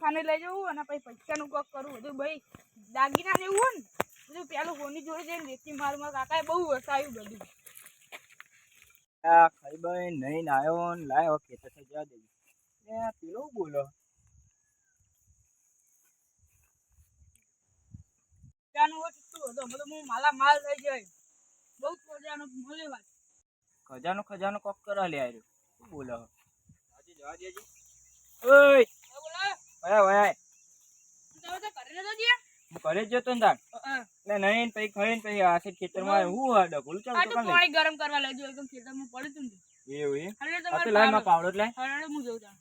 ખાને લઈ જવું અને પછી પૈસાનું કોક કરવું. બધું ભાઈ દાગીના ને એવું ને બધું પેલું હોની જોડે જઈને વેચી મારું મારા કાકાએ બહુ વસાયું બધું. આ ખાઈ ભાઈ નહીં આવ્યો ને લાયો ખેતર થઈ જવા દેજો. પેલો બોલો. ત્યાંનું હતું હું માલા માલ થઈ જાય. બહુ ખજાનો મળે વાત. ખજાનો ખજાનો કોક કરવા લે આવ્યો શું બોલો આજે જવા દેજે ઓય! હવે બોલો. ઓય ઓય તમે તો ઘરે નતો ગયા હું ઘરે જ જતો ને તાર? હા. નહીં પછી ખાઈને પછી આખી ખેતરમાં હું. હા ડગલું આ તો પાણી ગરમ કરવા લઈ એકદમ ખેતરમાં પડ્યું હતું એવું એમ? તો તમારે લાઈનમાં પાવડો જ લાય હું જઉં ત્યાં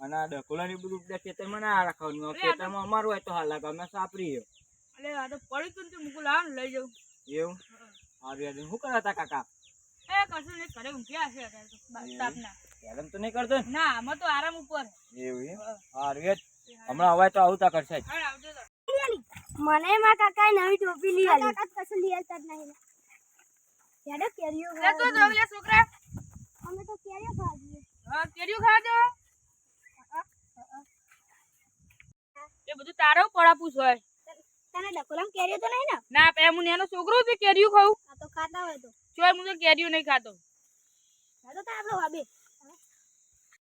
અને આ ડકોલાની બધું બધા ખેતરમાં ના રાખવાનું. અમારું હોય તો હાલ લાગે અમે સાપરીએ. એટલે આ તો પડ્યું તે મૂકું લાવ લઈ જાઉં. એવું? સારું યાર શું કરતા હતા કાકા? એ કશું નહીં ઘરે ઊંઘ્યા છે તાપના. હેરાન તો નહીં કરતો ના? આમાં તો આરામ ઉપર. એવું હારું હા. હમણાં અવાજ તો આવતા કરશે મને માં કાકાએ નવી ટોપી લઈ આલી. કાકા કશું લઈ આવતા જ નહીં. કેડો કેરીઓ લે તો જો લે છોકરા. અમે તો કેરીઓ ખાધી હા કેરીઓ ખાજો એ બધું તારો પડાપૂસ હોય. તને ડકોલામ કેરીઓ તો નહીં ને? ના પે હું નેનો છોકરો તે કેરીઓ ખાઉં. આ તો ખાતા હોય તો. ચોય હું તો કેરીઓ નહીં ખાતો. ખાતો તો આપણો વાબે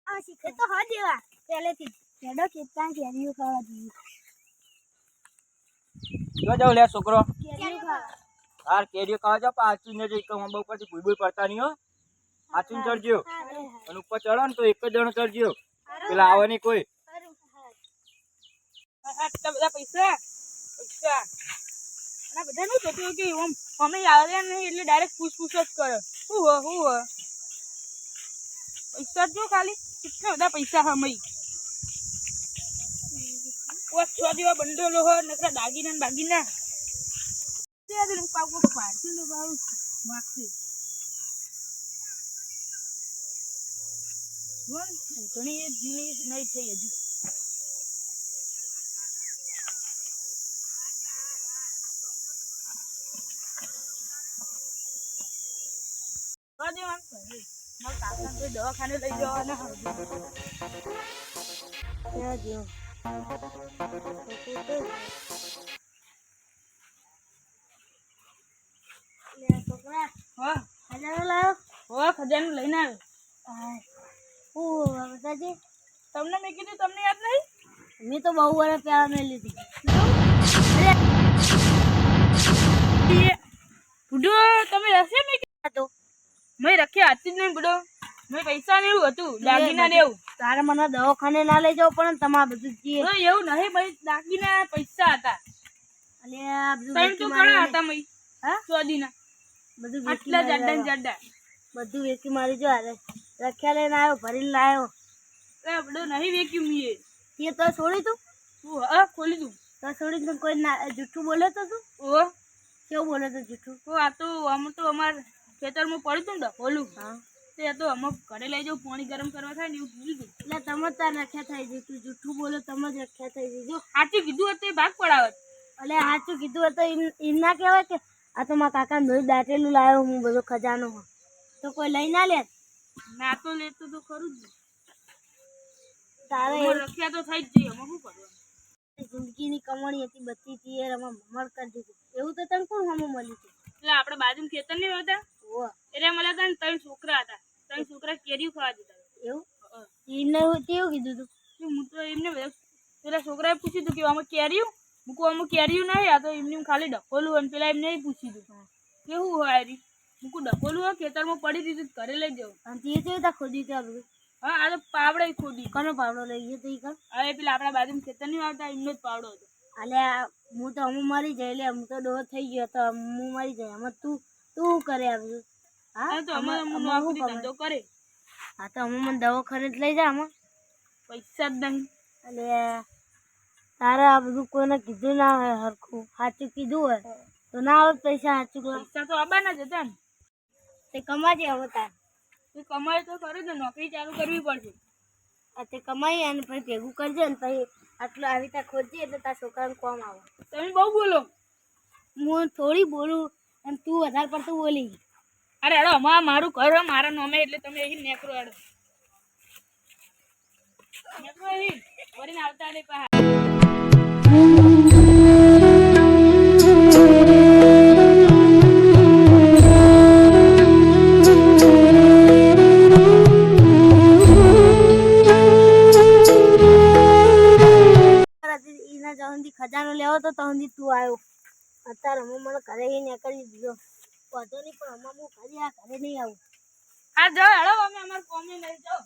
આ શીખે તો હા દેવા પહેલેથી. કેડો કેટલા કેરીઓ ખાવા જોઈએ. જો જાવ લે છોકરો. કેરીઓ ખાવા. હાર કેરીઓ ખાવા જાવ પાછું ને જઈ કહું બહુ પછી ભૂઈ ભૂઈ પડતા નહીં હો. પાછું ચડજો. અને ઉપર ચડો ને તો એક જ જણો ચડજો. પેલા આવે નહીં કોઈ. બધા પૈસા? પૈસા. અને બધાનું થતું કે ઓમ અમે આવે નહીં એટલે ડાયરેક્ટ પૂછપૂછ જ કરે શું હો શું હો? પૈસા જો ખાલી. કેટલા બધા પૈસા હમઈ. પાંચ છ જેવા બંડલો હોય નકરા દાગીના ને બાગીના. તે આ પેલું પાક પાક પાડતું ને બાવું માગશે જો ને, ઉધણી એ જીની નહીં થઈ હજુ કરી દેવાનું ઘરે. મારા કાકાને તો દવાખાને લઈ જવાના છોકરા હા ખજાનો લાવ્યો હો ખજાનું લઈને આવ્યો હું બતાજી તમને મેં કીધું તમને યાદ નહીં મેં તો બહુ વર્ષ પહેલા મેં લીધી એ બુડો તમે રસે મેં કીધું તો મેં રખ્યા હતી જ નહીં બધો મેં પૈસા ને એવું હતું દાગીના ને એવું. તારે મને દવાખાને ના લઈ જાવ પણ તમારે બધું જ એવું નહીં ભાઈ દાગીના પૈસા હતા. અને ત્રણ તો મારી ઘણા હતા મય. હા? ચોદીના બધું આટલા મારી ને લાવ્યો. બધું વેચી મારી જો અરે રખ્યા લઈને આવ્યો ભરીને લાવ્યો એ નહીં વેક્યું મીએ તે તો છોડી તું? તું હા ખોલી દઉં. તો છોડી તું કોઈ જૂઠું બોલે તો તું? ઓ કેવું બોલે તો જૂઠું તો આ તો આમ તો અમાર ખેતરમાં પડ્યું ને ડખોલું હા. તે તો અમે ઘરે લઈ જાઉં પાણી ગરમ કરવા થાય ને એવું ભૂલી હતું એટલે તમે તાર રખ્યા થઈ જઈ તું જૂઠું બોલો તમે જ રખ્યા થઈ જઈ જો. સાચું કીધું હતું એ ભાગ પડાવત એટલે સાચું કીધું હતું એમ ના કહેવાય કે આ તો મારા કાકા દોઈ દાટેલું લાવ્યો હું બધો ખજાનો તો કોઈ લઈ ના લે? ના તો લેતો તો ખરું જ તારે રખ્યા તો થઈ જ જઈએ અમે શું કરવાનું? જિંદગીની કમાણી હતી બધી હતી એમાં મમર કરી દીધી. એવું તો તને કોણ હમું મળ્યું છે? એટલે આપણે બાજુ ખેતર નહીં હતા એટલે મને હતા ને ત્રણ છોકરા હતા. ત્રણ છોકરા કેરી ખાવા દીધા એવું. એમને કેવું કીધું તું? હું તો એમને પેલા છોકરાએ પૂછ્યું હતું કે આમાં કેરીયું મૂકું આમાં કેરીયું નહીં આ તો એમને ખાલી ડકોલું અને પેલા એમને પૂછ્યું હતું કેવું હોય આરી? મૂકું ડકોલું હોય ખેતરમાં પડી દીધું તો ઘરે લઈ જવું. અને તે કેવી રીતે ખોદી ત્યાં હા આ તો પાવડે ખોદી. કોનો પાવડો લઈ ગયો તો ઈ હવે પેલા આપણા બાજુ ખેતર નહીં આવતા એમનો જ પાવડો હતો. અલ્યા હું તો હું મરી જાય એટલે હું તો ડોર થઈ ગયો તો હું મરી જાય. એમાં તું તું કરે આ હા? તો અમે આમાં- અમે આમાં શું નોકરી ખબર? ધંધો કરે. હા તો અમે મને દવાખાને જ લઈ જા આમાં. પૈસા જ નહીં. અને તારે આ બધું કોઈને કીધું ના હોય હરખું. સાચું કીધું હોય તો ના આવે પૈસા સાચું. પૈસા તો આવવાના જ હતા ને. તે કમાજે હવે તાર. તું કમાય તો ખરું ને નોકરી ચાલુ કરવી પડશે. આ તે કમાઈ અને પછી ભેગું કરજે ને પછી આટલું આવી રીતે ખોદજે એટલે તારા છોકરાને કોમ આવે. તમે બહુ બોલો. હું થોડી બોલું. અને તું વધારે પડતું બોલી અરે હેડો અમારા મારું ઘર મારા નોમે એટલે તમે અહીં નેકરો હેડો અહીં. આવતા નહીં. ખજાનો લેવો તો તહુંથી તું આવ્યો અત્યારે હું મને ઘરે નીકળી દીધો વાંધો નહીં પણ હમણાં હું ઘરે આ ઘરે નહીં આવું. હા જો હેડો અમે અમારું કોમી નહીં જાઓ.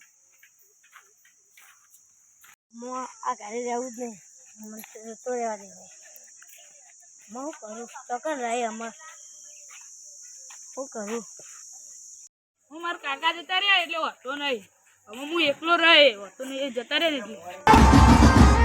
હું આ ઘરે રહેવું જ નહીં. મને તો રહેવા દે. હું કરું? ચોકન રહે અમાર. શું કરું? હું મારા કાકા જતા રહ્યા એટલે હોતો નહીં. હવે હું એકલો રહે હોતો નહીં એ જતા રહે એટલે